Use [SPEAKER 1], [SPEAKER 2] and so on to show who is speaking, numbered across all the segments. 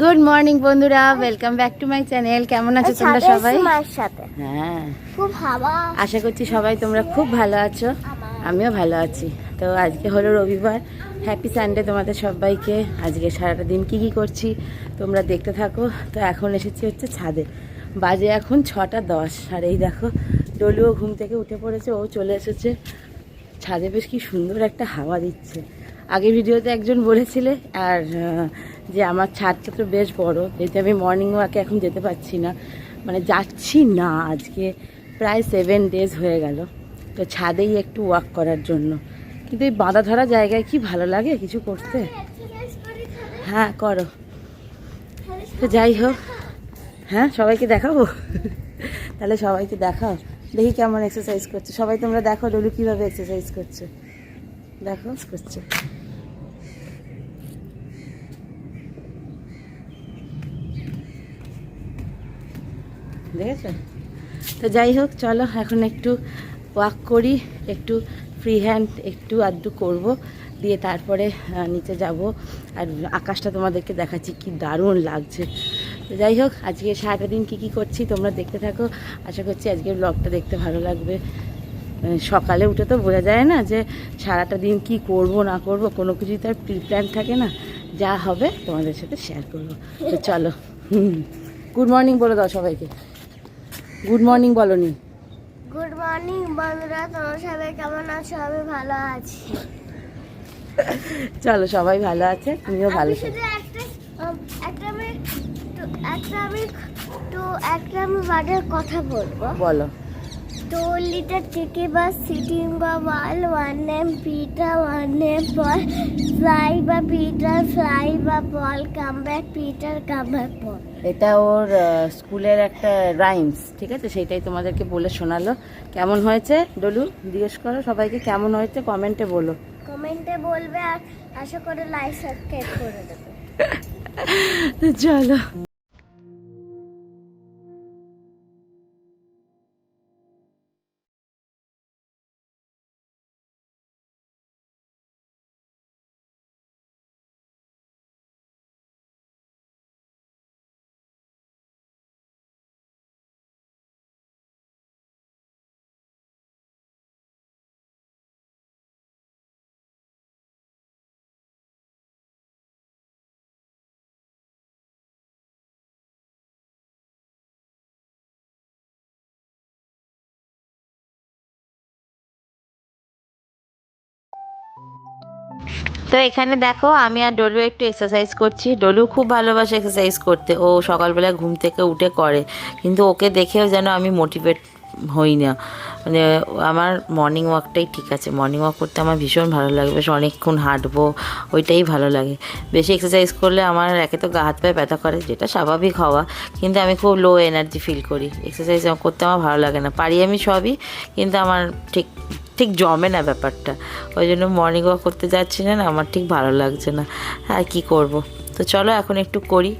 [SPEAKER 1] Good morning বন্ধুরা। Welcome back to my channel কেমন আছো তোমরা সবাই?
[SPEAKER 2] সাথে।
[SPEAKER 1] হ্যাঁ।
[SPEAKER 2] খুব
[SPEAKER 1] আশা করছি সবাই তোমরা খুব ভালো আছো। আমিও ভালো আছি। তো আজকে হলো রবিবার। হ্যাপি সানডে তোমাদের সবাইকে। আজকে সারাটা দিন কি কি করছি তোমরা দেখতে থাকো। তো এখন এসেছি হচ্ছে ছাদে। বাজে এখন ছটা দশ। আর এই দেখো ডলুও ঘুম থেকে উঠে পড়েছে। ও চলে এসেছে। ছাদে বেশ কি সুন্দর একটা হাওয়া দিচ্ছে। আগের ভিডিওতে একজন বলেছিলে আর যে আমার ছাদটা তো বেশ বড়, যেহেতু আমি মর্নিং ওয়াকে এখন যেতে পারছি না। মানে যাচ্ছি না আজকে, প্রায় সেভেন ডেজ হয়ে গেল। তো ছাদেই একটু ওয়াক করার জন্য। কিন্তু এই বাঁধা ধরা জায়গায় কি ভালো লাগে কিছু করতে? হ্যাঁ করো। তো যাই হোক হ্যাঁ সবাইকে দেখাবো? তাহলে সবাইকে দেখাও। দেখি কেমন এক্সারসাইজ করছে। সবাই তোমরা দেখো ডলু কীভাবে এক্সারসাইজ করছে। দেখো, করছে। দেখেছ? তো যাই হোক, চলো এখন একটু ওয়াক করি, একটু ফ্রি হ্যান্ড একটু আধটু করব, দিয়ে তারপরে নিচে যাব। আর আকাশটা তোমাদেরকে দেখাচ্ছি, কি দারুণ লাগছে। তো যাই হোক, আজকে সারাটা দিন কী কী করছি তোমরা দেখতে থাকো। আশা করছি আজকের ব্লগটা দেখতে ভালো লাগবে। সকালে উঠে তো বোঝা যায় না যে সারাটা দিন কি করব, না করব, কোনো কিছুই তার প্রি প্ল্যান থাকে না। যা হবে তোমাদের সাথে শেয়ার করব। তো চলো গুড মর্নিং বলে দাও সবাইকে। গুড মর্নিং বলনি
[SPEAKER 2] গুড মর্নিং বন্ধুরা তোমরা সবাই কেমন আছো? আমি ভালো আছি।
[SPEAKER 1] চলো সবাই ভালো আছে তুমিও ভালো
[SPEAKER 2] আছো একটা একটা আমি একটা আমি তো একটা আমি বাদের কথা বলব।
[SPEAKER 1] বলো।
[SPEAKER 2] টু লিটার টিকি বাস সিটিং বা wall one name Peter one name Paul fly away Peter fly away Paul come back Peter come back Paul
[SPEAKER 1] এটা ওর স্কুলের একটা রাইমস ঠিক আছে? সেটাই তোমাদেরকে বলে শোনালো। কেমন হয়েছে? ডলু জিজ্ঞেস করো। সবাইকে কেমন হয়েছে? কমেন্টে বলো।
[SPEAKER 2] কমেন্টে বলবে আর আশা করে লাইক সাবস্ক্রাইব করে দেবে।
[SPEAKER 1] চলো। তো এখানে দেখো, আমি আর ডলু একটু এক্সারসাইজ করছি। ডলু খুব ভালোবাসে এক্সারসাইজ করতে। ও সকালবেলা ঘুম থেকে উঠে করে। কিন্তু ওকে দেখেও যেন আমি মোটিভেট হই না। মানে আমার মর্নিং ওয়াকটাই ঠিক আছে। মর্নিং ওয়াক করতে আমার ভীষণ ভালো লাগে। বেশ অনেকক্ষণ হাঁটবো, ওইটাই ভালো লাগে। বেশি এক্সারসাইজ করলে আমার একে তো গা হাত পায়ে ব্যথা করে, যেটা স্বাভাবিক হওয়া। কিন্তু আমি খুব লো এনার্জি ফিল করি। এক্সারসাইজ করতে আমার ভালো লাগে না। পারি আমি সবই, কিন্তু আমার ঠিক ঠিক জমে না ব্যাপারটা। ওই জন্য মর্নিং ওয়াক করতে যাচ্ছি না আমার ঠিক ভালো লাগছে না। আর কি করব? তো চলো এখন একটু করি।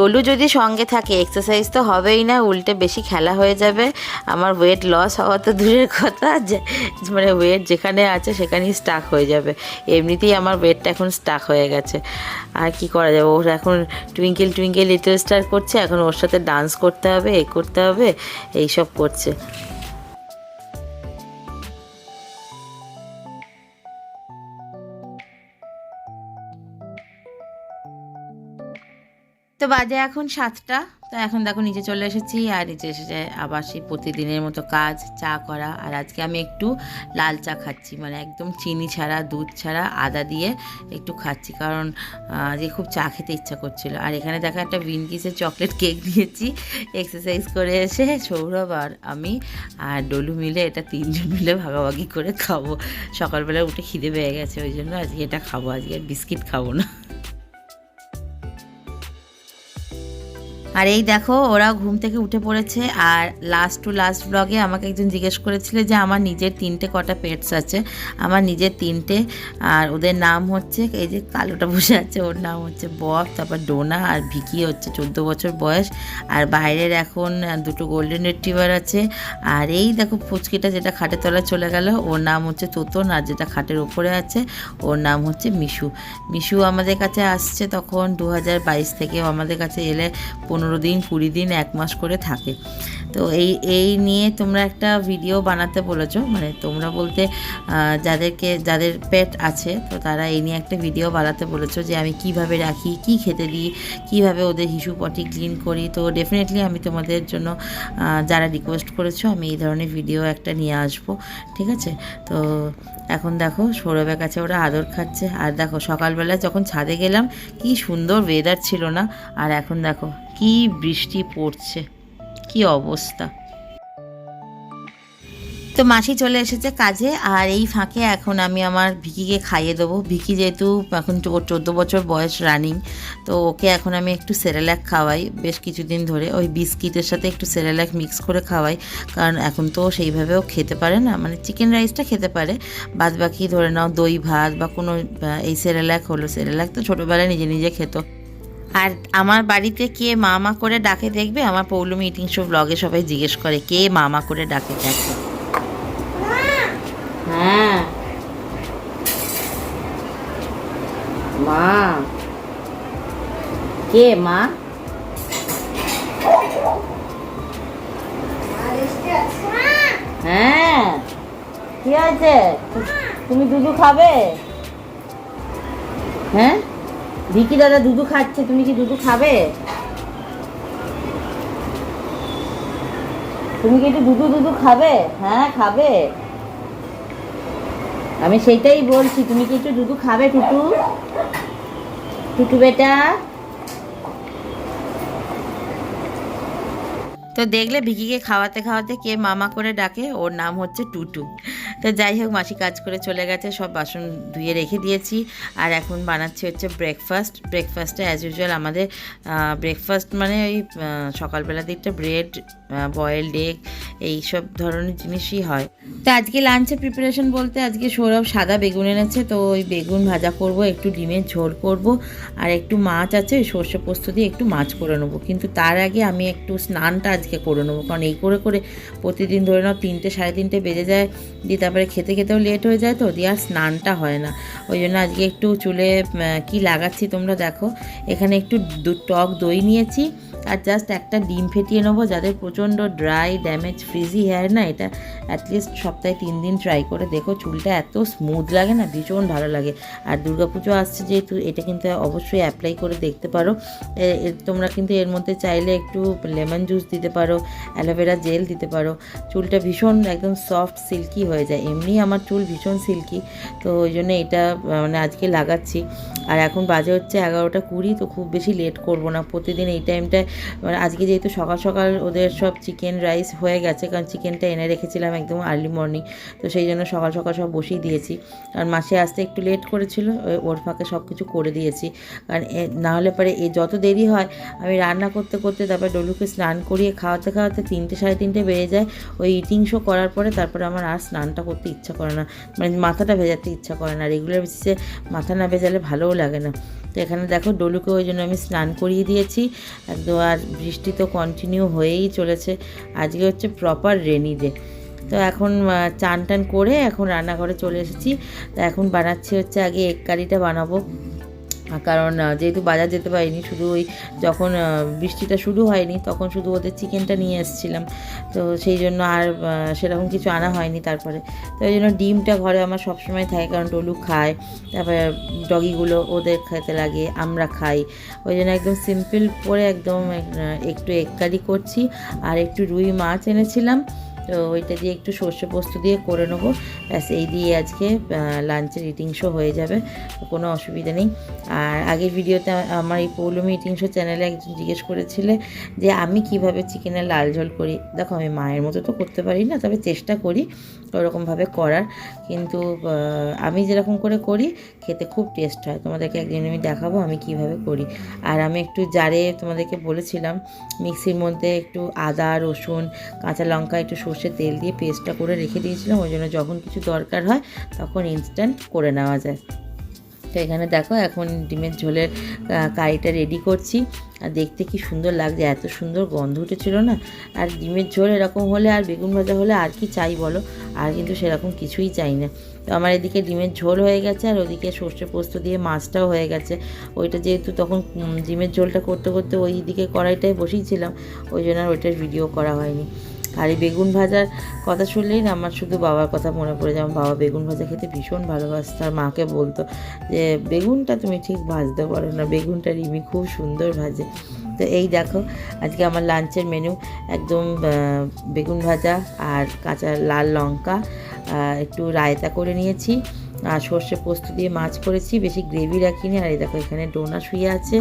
[SPEAKER 1] ডলু যদি সঙ্গে থাকে এক্সারসাইজ তো হবেই না, উল্টে বেশি খেলা হয়ে যাবে। আমার ওয়েট লস হওয়া তো দূরের কথা মানে ওয়েট যেখানে আছে সেখানেই স্টাক হয়ে যাবে। এমনিতেই আমার ওয়েটটা এখন স্টাক হয়ে গেছে। আর কি করা যাবে? ওর এখন টুইঙ্কেল টুইঙ্কেল লিটল স্টার করছে, এখন ওর সাথে ডান্স করতে হবে, এ করতে হবে, এইসব করছে। বাজে এখন সাতটা, তো এখন দেখো নিচে চলে এসেছি, আর নিচে এসেছে আবার সেই প্রতিদিনের মতো কাজ, চা করা, আর আজকে আমি একটু লাল চা খাচ্ছি মানে একদম চিনি ছাড়া, দুধ ছাড়া, আদা দিয়ে একটু খাচ্ছি, কারণ আজকে খুব চা খেতে ইচ্ছা করছিল। আর এখানে দেখো একটা বিনকিসের চকলেট কেক নিয়েছি এক্সারসাইজ করে এসে সৌরভ আর আমি আর ডলু মিলে এটা তিনজন মিলে ভাগাভাগি করে খাব। সকালবেলা উঠে খিদে পেয়ে গেছে, ওই জন্য আজকে এটা খাব, আজকে বিস্কিট খাব না। আর এই দেখো ওরা ঘুম থেকে উঠে পড়েছে আর লাস্ট টু লাস্ট ব্লগে আমাকে একজন জিজ্ঞেস করেছিল যে আমার নিজের তিনটে কটা পেটস আছে। আমার নিজের তিনটে আর ওদের নাম হচ্ছে, এই যে কালোটা বসে আছে, ওর নাম হচ্ছে বব, তারপর ডোনা আর ভিকি হচ্ছে চোদ্দ বছর বয়স। আর বাইরের এখন দুটো গোল্ডেন রিট্রিভার আছে। আর এই দেখো ফুচকিটা যেটা খাটের তলায় চলে গেল, ওর নাম হচ্ছে তোতন আর যেটা খাটের ওপরে আছে, ওর নাম হচ্ছে মিশু। মিশু আমাদের কাছে আসছে তখন দু হাজার বাইশ থেকে আমাদের কাছে এলে পনেরো দিন, কুড়ি দিন, এক মাস করে থাকে। তো এই এই নিয়ে তোমরা একটা ভিডিও বানাতে বলেছ। মানে তোমরা বলতে যাদেরকে, যাদের পেট আছে, তো তারা এই নিয়ে একটা ভিডিও বানাতে বলেছ যে আমি কীভাবে রাখি, কি খেতে দিই, কীভাবে ওদের হিসু পটি ক্লিন করি। তো ডেফিনেটলি আমি তোমাদের জন্য যারা রিকোয়েস্ট করেছ, আমি এই ধরনের ভিডিও একটা নিয়ে আসব। ঠিক আছে? তো এখন দেখো, সৌরভের কাছে ওরা আদর খাচ্ছে। আর দেখো সকালবেলা যখন ছাদে গেলাম, কি সুন্দর ওয়েদার ছিল না? আর এখন দেখো কি বৃষ্টি পড়ছে? কি অবস্থা? তো মাসি চলে এসেছে কাজে, আর এই ফাঁকে এখন আমি আমার ভিকিকে খাইয়ে দেবো। ভিকি যেহেতু এখন চোদ্দ বছর বয়স রানিং, তো ওকে এখন আমি একটু সেরেল্যাক খাওয়াই বেশ কিছুদিন ধরে। ওই বিস্কিটের সাথে একটু সেরেল্যাক মিক্স করে খাওয়াই, কারণ এখন তো সেইভাবেও খেতে পারে না মানে চিকেন রাইসটা খেতে পারে। বাদ বাকি ধরে নাও দই ভাত বা কোনো এই সেরেল্যাক হলো। সেরেল্যাক তো ছোটোবেলায় নিজে নিজে খেত। আর আমার বাড়িতে কে মামা করে ডাকে দেখবে? আমার পৌলমি ইটিং শো ব্লগে সবাই জিজ্ঞেস করে, কে মামা করে ডাকে দেখো? হ্যাঁ। মা। কে, মা? হ্যাঁ। কি হয়েছে? তুমি দুধু খাবে? হ্যাঁ? ভিকি দাদা দুধু খাচ্ছে, তুমি কি দুধু খাবে? তুমি কি একটু দুধু দুধু খাবে? হ্যাঁ খাবে। আমি সেটাই বলছি, তুমি কি একটু দুধু খাবে, টুটু? টুটু বেটা? তো দেখলে ভিকিকে খাওয়াতে খাওয়াতে কে মামা করে ডাকে? ওর নাম হচ্ছে টুটু। তো যাই হোক, মাসি কাজ করে চলে গেছে, সব বাসন ধুয়ে রেখে দিয়েছি। আর এখন বানাচ্ছি হচ্ছে ব্রেকফাস্ট ব্রেকফাস্টে অ্যাজ ইউজুয়াল আমাদের ব্রেকফাস্ট মানে ওই সকালবেলা দিকটা ব্রেড বয়েলড এগ এইসব ধরনের জিনিসই হয়। তো আজকে লাঞ্চে প্রিপারেশন বলতে আজকে সৌরভ সাদা বেগুন এনেছে, তো ওই বেগুন ভাজা করব, একটু ডিমের ঝোল করব, আর একটু মাছ আছে, ওই সর্ষে পোস্ত দিয়ে একটু মাছ করে নেব। কিন্তু তার আগে আমি একটু স্নানটা আজকে করে নেব, কারণ এই করে করে প্রতিদিন ধরে নাও তিনটে সাড়ে তিনটে বেজে যায়, দিয়ে তারপরে খেতে খেতেও লেট হয়ে যায়, তো দিয়ে আর স্নানটা হয় না। ওই জন্য আজকে একটু চুলে কি লাগাচ্ছি তোমরা দেখো, এখানে একটু টক দই নিয়েছি, আর জাস্ট একটা ডিম ফেটিয়ে নেব যাদের প্রচণ্ড ড্রাই ড্যামেজ ফ্রিজি হেয়ার না, এটা অ্যাটলিস্ট সপ্তাহে তিন দিন ট্রাই করে দেখো, চুলটা এত স্মুথ লাগে না, ভীষণ ভালো লাগে। আর দুর্গাপুজো আসছে যেহেতু, এটা কিন্তু অবশ্যই অ্যাপ্লাই করে দেখতে পারো। তোমরা কিন্তু এর মধ্যে চাইলে একটু লেমন জুস দিতে পারো অ্যালোভেরা জেল দিতে পারো। চুলটা ভীষণ একদম সফট সিল্কি হয়ে যায়। এমনি আমার চুল ভীষণ সিল্কি তো ওই জন্য এটা মানে আজকে লাগাচ্ছি। আর এখন বাজে হচ্ছে এগারোটা কুড়ি, তো খুব বেশি লেট করব না। প্রতিদিন এই টাইমটায় মানে আজকে যেহেতু সকাল সকাল ওদের সব চিকেন রাইস হয়ে গেছে, কারণ চিকেনটা এনে রেখেছিলাম একদম আর্লি মর্নিং তো সেই জন্য সকাল সকাল সব বসিয়ে দিয়েছি। কারণ মাসে আসতে একটু লেট করেছিল ওর ফাঁকে সব কিছু করে দিয়েছি। কারণ না হলে পরে এ, যত দেরি হয়, আমি রান্না করতে করতে তারপর ডলুকে স্নান করিয়ে খাওয়াতে খাওয়াতে তিনটে সাড়ে তিনটে বেজে যায়। ওই ইটিং শো করার পরে তারপরে আমার আর স্নানটা করতে ইচ্ছা করে না। মানে মাথাটা ভেজাতে ইচ্ছা করে না। রেগুলার বেসিসে মাথা না ভেজালে ভালোও লাগে না। তো এখানে দেখো ডলুকে ওই জন্য আমি স্নান করিয়ে দিয়েছি। একদম আর বৃষ্টি তো কন্টিনিউ হয়েই চলেছে। আজকে হচ্ছে প্রপার রেনি ডে তো এখন চান টান করে এখন রান্নাঘরে চলে এসেছি। তো এখন বানাচ্ছি হচ্ছে আগে এক কারিটা বানাবো। কারণ যেহেতু বাজার যেতে পারিনি, শুধু ওই যখন বৃষ্টিটা শুরু হয়নি, তখন শুধু ওদের চিকেনটা নিয়ে এসেছিলাম। তো সেই জন্য আর সেরকম কিছু আনা হয়নি তারপরে। তো ওই জন্য ডিমটা ঘরে আমার সবসময় থাকে, কারণ টলু খায়। তারপরে ডগিগুলো ওদের খেতে লাগে, আমরা খাই। ওই জন্য একদম সিম্পল করে একদম একটু এক কারি করছি। আর একটু রুই মাছ এনেছিলাম। তো ওইটা দিয়ে একটু সর্ষে পোস্ত দিয়ে করে নেব। ব্যাস, এই দিয়ে আজকে লাঞ্চের ইটিং শো হয়ে যাবে, কোনো অসুবিধা নেই। আর আগের ভিডিওতে আমার এই পৌলমি ইটিং শো চ্যানেলে একজন জিজ্ঞেস করেছিলে যে, আমি কীভাবে চিকেনের লাল ঝোল করি? দেখো, আমি মায়ের মতো তো করতে পারি না, তবে চেষ্টা করি ওরকমভাবে করার। কিন্তু আমি যেরকম করে করি, খেতে খুব টেস্ট হয়। তোমাদেরকে একদিন আমি দেখাবো আমি কীভাবে করি। আর আমি একটু জারে তোমাদেরকে বলেছিলাম, মিক্সির মধ্যে একটু আদা, রসুন, কাঁচা লঙ্কা একটু সর্ষে তেল দিয়ে পেস্টটা করে রেখে দিয়েছিলাম, ওই জন্য যখন কিছু দরকার হয় তখন ইনস্ট্যান্ট করে নেওয়া যায়। তো এখানে দেখো এখন ডিমের ঝোলের কারিটা রেডি করছি। আর দেখতে কি সুন্দর লাগছে, এত সুন্দর গন্ধ উঠেছিল না? আর ডিমের ঝোল এরকম হলে আর বেগুন ভাজা হলে আর কি চাই বলো? আর কিন্তু সেরকম কিছুই চাই না। তো আমার এদিকে ডিমের ঝোল হয়ে গেছে, আর ওদিকে সর্ষে পোস্ত দিয়ে মাছটাও হয়ে গেছে। ওইটা যেহেতু তখন ডিমের ঝোলটা করতে করতে ওই দিকে কড়াইটায় বসিয়েছিলাম, ওই জন্য আর ওইটার ভিডিও করা হয়নি। আর এই বেগুন ভাজার কথা শুনলেই না আমার শুধু বাবার কথা মনে পড়ে যায়। আমার বাবা বেগুন ভাজা খেতে ভীষণ ভালোবাসত আর মাকে বলতো যে, বেগুনটা তুমি ঠিক ভাজতে পারো না বেগুনটা রিমি খুব সুন্দর ভাজে। তো এই দেখো, আজকে আমার লাঞ্চের মেনু একদম বেগুন ভাজা আর কাঁচা লাল লঙ্কা একটু রায়তা করে নিয়েছি। আর সর্ষে পোস্ত দিয়ে মাছ করেছি, বেশি গ্রেভি রাখিনি। আর এই দেখো এখানে ডোনা শুয়ে আছে।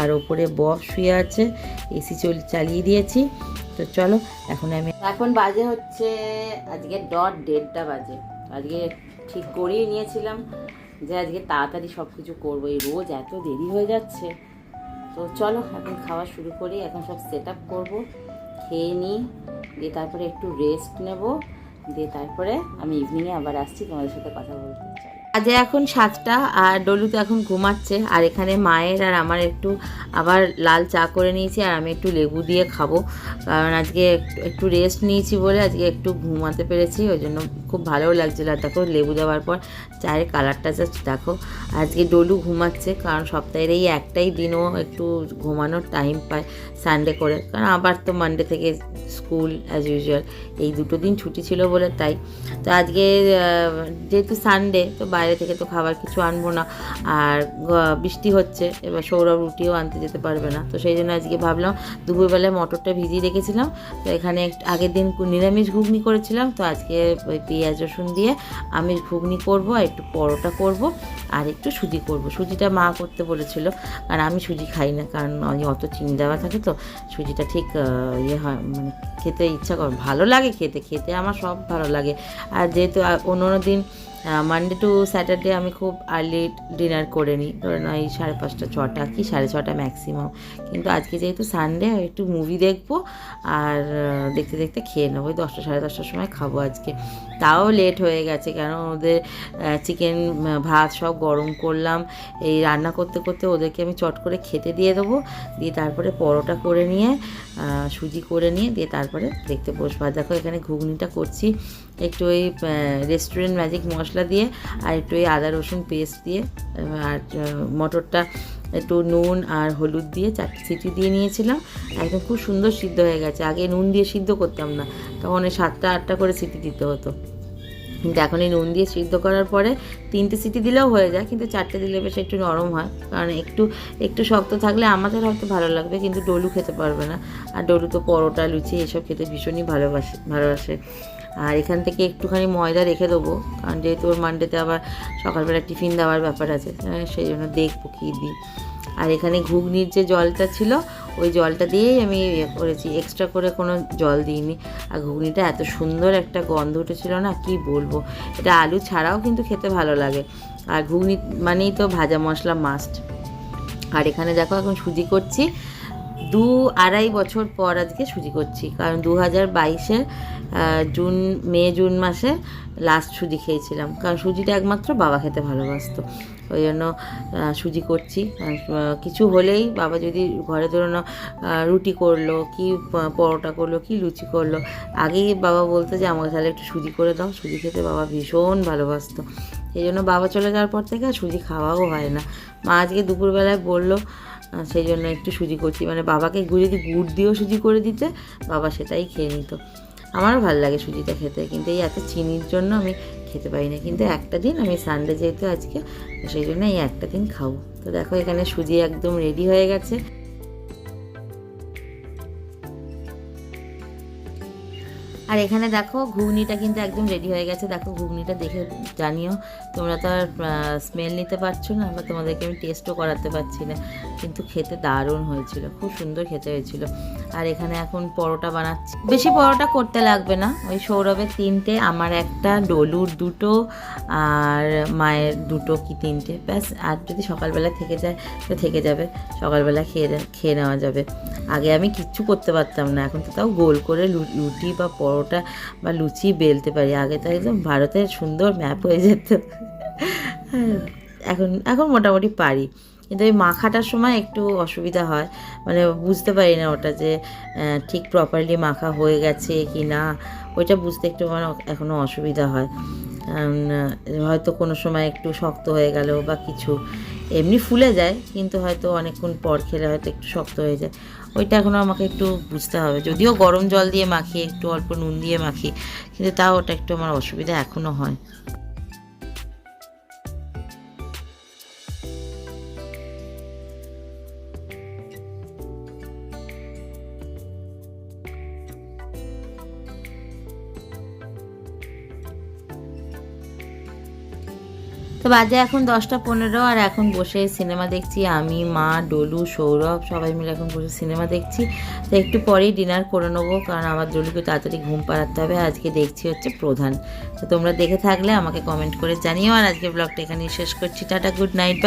[SPEAKER 1] আর ওপরে বস শুয়ে আছে, এসি চল, চালিয়ে দিয়েছি। তো চলো, এখন আমি এখন বাজে হচ্ছে, আজকে ডট দেড়টা বাজে। আজকে ঠিক করিয়ে নিয়েছিলাম যে আজকে তাড়াতাড়ি সব কিছু করব। এই রোজ এত দেরি হয়ে যাচ্ছে। তো চলো, এখন খাওয়া শুরু করি, এখন সব সেট আপ করব, খেয়ে নিই, দিয়ে তারপরে একটু রেস্ট নেব, দিয়ে তারপরে আমি ইভিনিংয়ে আবার আসছি, তোমাদের সাথে কথা বলতে চলো আজে এখন সাতটা আর ডলু তো এখন ঘুমাচ্ছে। আর এখানে মায়ের আর আমার একটু আবার লাল চা করে নিয়েছি আর আমি একটু লেবু দিয়ে খাব। কারণ আজকে একটু- রেস্ট নিয়েছি বলে আজকে একটু ঘুমাতে পেরেছি, ওই জন্য খুব ভালোও লাগছিল। আর দেখো, লেবু দেওয়ার পর চায়ের কালারটা জাস্ট দেখো। আজকে ডলু ঘুমাচ্ছে, কারণ সপ্তাহের এই একটাই দিনও একটু ঘুমানোর টাইম পায় সানডে করে। কারণ আবার তো মানডে থেকে স্কুল অ্যাজ ইউজুয়াল এই দুটো দিন ছুটি ছিল বলে তাই। তো আজকে যেহেতু সানডে তো বাইরে থেকে তো খাবার কিছু আনব না। আর বৃষ্টি হচ্ছে, এবার সৌরভ রুটিও আনতে যেতে পারবে না। তো সেই জন্য আজকে ভাবলাম, দুপুরবেলায় মটরটা ভিজিয়ে রেখেছিলাম। তো এখানে আগের দিন নিরামিষ ঘুগনি করেছিলাম। তো আজকে ওই পেঁয়াজ রসুন দিয়ে আমিষ ঘুগনি করব আর একটু পরোটা করব আর একটু সুজি করব। সুজিটা মা করতে বলেছিল, আর আমি সুজি খাই না, কারণ অত চিনি দেওয়া থাকে তো, সুজিটা ঠিক ইয়ে হয় মানে খেতে ইচ্ছা কর, ভালো লাগে খেতে খেতে আমার সব ভালো লাগে। আর যেহেতু অন্য দিন মানডে টু স্যাটারডে আমি খুব আর্লি ডিনার করে নিই। ধরে ওই সাড়ে পাঁচটা, ছটা কি? সাড়ে ছটা ম্যাক্সিমাম কিন্তু আজকে যেহেতু সানডে একটু মুভি দেখব আর দেখতে দেখতে খেয়ে নেব। ওই দশটা, সাড়ে দশটার সময় খাব আজকে। তাও লেট হয়ে গেছে কেন ওদের চিকেন ভাত সব গরম করলাম। এই রান্না করতে করতে ওদেরকে আমি চট করে খেতে দিয়ে দেবো, দিয়ে তারপরে পরোটা করে নিয়ে সুজি করে নিয়ে দিয়ে তারপরে দেখতে বসবো। আর দেখো এখানে ঘুগনিটা করছি, একটু ওই রেস্টুরেন্ট ম্যাজিক মশলা দিয়ে, আর একটু ওই আদা রসুন পেস্ট দিয়ে আর মটরটা একটু নুন আর হলুদ দিয়ে চারটে সিটি দিয়ে নিয়েছিলাম। একদম খুব সুন্দর সিদ্ধ হয়ে গেছে। আগে নুন দিয়ে সিদ্ধ করতাম না, তখন ওই সাতটা আটটা করে সিটি দিতে হতো। কিন্তু এখন এই নুন দিয়ে সিদ্ধ করার পরে তিনটে সিটি দিলেও হয়ে যায় কিন্তু চারটে দিলে বেশ একটু নরম হয়। কারণ একটু একটু শক্ত থাকলে আমাদের হয়তো ভালো লাগবে কিন্তু ডলু খেতে পারবে না। আর ডলু তো পরোটা লুচি এসব খেতে ভীষণই ভালোবাসে ভালোবাসে আর এখান থেকে একটুখানি ময়দা রেখে দেবো কারণ যেহেতু ওর মানডেতে আবার সকালবেলা টিফিন দেওয়ার ব্যাপার আছে হ্যাঁ, সেই জন্য দেখব কী দিই। আর এখানে ঘুগনির যে জলটা ছিল ওই জলটা দিয়েই আমি ইয়ে করেছি। এক্সট্রা করে কোনো জল দিইনি। আর ঘুগনিটা এত সুন্দর একটা গন্ধ উঠেছিল না, কি বলব? এটা আলু ছাড়াও কিন্তু খেতে ভালো লাগে। আর ঘুগনি মানেই তো ভাজা মশলা মাস্ট আর এখানে দেখো এখন সুজি করছি। দু আড়াই বছর পর আজকে সুজি করছি। কারণ দু হাজার বাইশে জুন, মে, জুন মাসে লাস্ট সুজি খেয়েছিলাম। কারণ সুজিটা একমাত্র বাবা খেতে ভালোবাসতো। ওই জন্য সুজি করছি। কিছু হলেই বাবা যদি ঘরে ধরুন রুটি করল, কি পরোটা করল, কি লুচি করল, আগেই বাবা বলতো যে আমাকে তাহলে একটু সুজি করে দাও। সুজি খেতে বাবা ভীষণ ভালোবাসতো। সেই জন্য বাবা চলে যাওয়ার পর থেকে আর সুজি খাওয়াও হয় না। মা আজকে দুপুরবেলায় বলল সেই জন্য একটু সুজি করছি। মানে বাবাকে যদি গুড় দিয়েও সুজি করে দিতে, বাবা সেটাই খেয়ে নিত। আমারও ভালো লাগে সুজিটা খেতে। কিন্তু এই এত চিনির জন্য আমি খেতে পারি না কিন্তু একটা দিন আমি সানডে যেহেতু আজকে সেই জন্য এই একটা দিন খাব। তো দেখো এখানে সুজি একদম রেডি হয়ে গেছে। আর এখানে দেখো ঘুগনিটা কিন্তু একদম রেডি হয়ে গেছে। দেখো ঘুগনিটা দেখে জানিও, তোমরা তো আর স্মেল নিতে পারছ না, বা তোমাদেরকে আমি টেস্টও করাতে পারছি না। কিন্তু খেতে দারুণ হয়েছিল, খুব সুন্দর খেতে হয়েছিল। আর এখানে এখন পরোটা বানাচ্ছি। বেশি পরোটা করতে লাগবে না। ওই সৌরভের তিনটে, আমার একটা, ডলুর দুটো, আর মায়ের দুটো কি তিনটে, ব্যাস। আর যদি সকালবেলা থেকে যায়, তো থেকে যাবে। সকালবেলা খেয়ে খেয়ে নেওয়া যাবে। আগে আমি কিচ্ছু করতে পারতাম না। এখন তো তাও গোল করে রুটি বা পরোটা বা লুচি বেলতে পারি। আগে তো একদম ভারতের সুন্দর ম্যাপ হয়ে যেত। এখন এখন মোটামুটি পারি। কিন্তু ওই মাখাটার সময় একটু অসুবিধা হয়। মানে বুঝতে পারি না ওটা যে ঠিক প্রপারলি মাখা হয়ে গেছে কি না ওইটা বুঝতে একটু আমার এখনও অসুবিধা হয়। হয়তো কোনো সময় একটু শক্ত হয়ে গেল বা কিছু, এমনি ফুলে যায়, কিন্তু হয়তো অনেকক্ষণ পর খেলে হয়তো একটু শক্ত হয়ে যায়। ওইটা এখনও আমাকে একটু বুঝতে হবে। যদিও গরম জল দিয়ে মাখি, একটু অল্প নুন দিয়ে মাখি, কিন্তু তাও ওটা একটু আমার অসুবিধা এখনও হয়। তো বাজে এখন দশটা পনেরো আর এখন বসে সিনেমা দেখছি। আমি, মা, ডলু, সৌরভ সবাই মিলে এখন বসে সিনেমা দেখছি। তো একটু পরেই ডিনার করে নেব কারণ আমার ডলুকে তাড়াতাড়ি ঘুম পাড়াতে হবে। আজকে দেখছি হচ্ছে প্রধান। তো তোমরা দেখে থাকলে আমাকে কমেন্ট করে জানিও। আর আজকে ব্লগটা এখানেই শেষ করছি। Tata good night bye